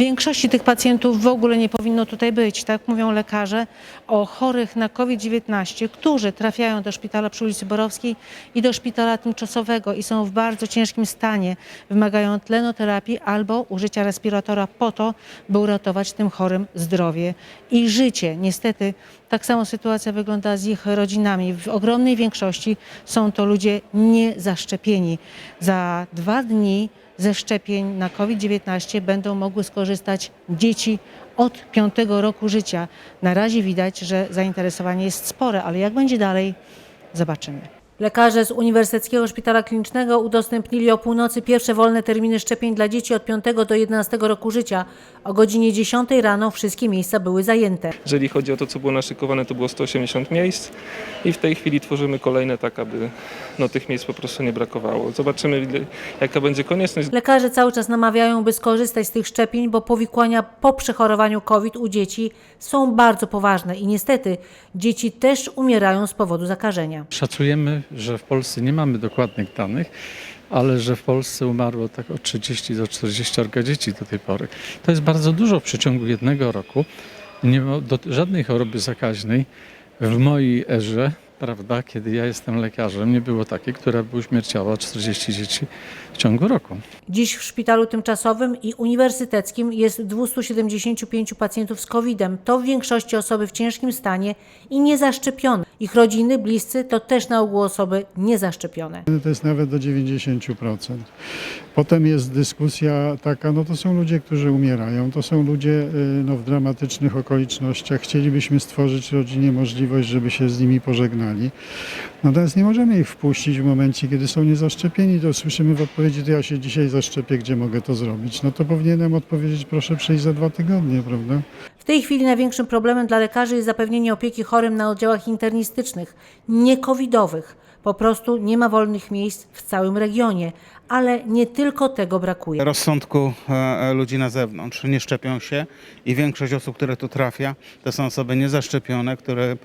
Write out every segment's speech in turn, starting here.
Większości tych pacjentów w ogóle nie powinno tutaj być, tak mówią lekarze o chorych na COVID-19, którzy trafiają do szpitala przy ulicy Borowskiej i do szpitala tymczasowego i są w bardzo ciężkim stanie, wymagają tlenoterapii albo użycia respiratora po to, by uratować tym chorym zdrowie i życie. Niestety tak samo sytuacja wygląda z ich rodzinami. W ogromnej większości są to ludzie niezaszczepieni. Za dwa dni ze szczepień na COVID-19 będą mogły skorzystać dzieci od piątego roku życia. Na razie widać, że zainteresowanie jest spore, ale jak będzie dalej, zobaczymy. Lekarze z Uniwersyteckiego Szpitala Klinicznego udostępnili o północy pierwsze wolne terminy szczepień dla dzieci od 5 do 11 roku życia. O godzinie 10 rano wszystkie miejsca były zajęte. Jeżeli chodzi o to, co było naszykowane, to było 180 miejsc i w tej chwili tworzymy kolejne tak, aby no, tych miejsc po prostu nie brakowało. Zobaczymy, jaka będzie konieczność. Lekarze cały czas namawiają, by skorzystać z tych szczepień, bo powikłania po przechorowaniu COVID u dzieci są bardzo poważne i niestety dzieci też umierają z powodu zakażenia. Szacujemy, że w Polsce nie mamy dokładnych danych, ale że w Polsce umarło tak od 30 do 40 dzieci do tej pory. To jest bardzo dużo w przeciągu jednego roku. Nie ma do żadnej choroby zakaźnej w mojej erze, prawda, kiedy ja jestem lekarzem, nie było takiej, która by uśmierciała 40 dzieci w ciągu roku. Dziś w szpitalu tymczasowym i uniwersyteckim jest 275 pacjentów z COVID-em. To w większości osoby w ciężkim stanie i niezaszczepione. Ich rodziny, bliscy to też na ogół osoby niezaszczepione. To jest nawet do 90%. Potem jest dyskusja taka, no to są ludzie, którzy umierają, to są ludzie y, no, w dramatycznych okolicznościach. Chcielibyśmy stworzyć rodzinie możliwość, żeby się z nimi pożegnali. Natomiast nie możemy ich wpuścić w momencie, kiedy są niezaszczepieni. To słyszymy w odpowiedzi, to ja się dzisiaj zaszczepię, gdzie mogę to zrobić. No to powinienem odpowiedzieć, proszę przyjść za dwa tygodnie, prawda? W tej chwili największym problemem dla lekarzy jest zapewnienie opieki chorym na oddziałach internistycznych, nie covidowych. Po prostu nie ma wolnych miejsc w całym regionie, ale nie tylko tego brakuje. rozsądku e, ludzi na zewnątrz. Nie szczepią się i większość osób, które tu trafia, to są osoby niezaszczepione, które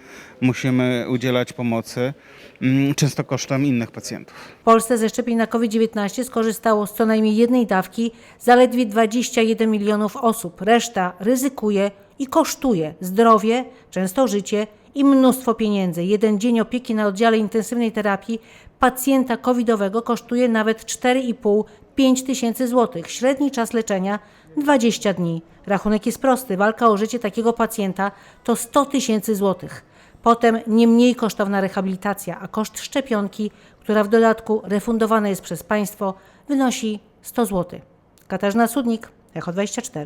musimy udzielać pomocy, mm, często kosztem innych pacjentów. W Polsce ze szczepień na COVID-19 skorzystało z co najmniej jednej dawki zaledwie 21 milionów osób. Reszta ryzykuje i kosztuje zdrowie, często życie i mnóstwo pieniędzy. Jeden dzień opieki na oddziale intensywnej terapii pacjenta covidowego kosztuje nawet 4,5-5 tysięcy złotych. Średni czas leczenia 20 dni. Rachunek jest prosty. Walka o życie takiego pacjenta to 100 tysięcy złotych. Potem nie mniej kosztowna rehabilitacja, a koszt szczepionki, która w dodatku refundowana jest przez państwo, wynosi 100 zł. Katarzyna Sudnik, Echo 24.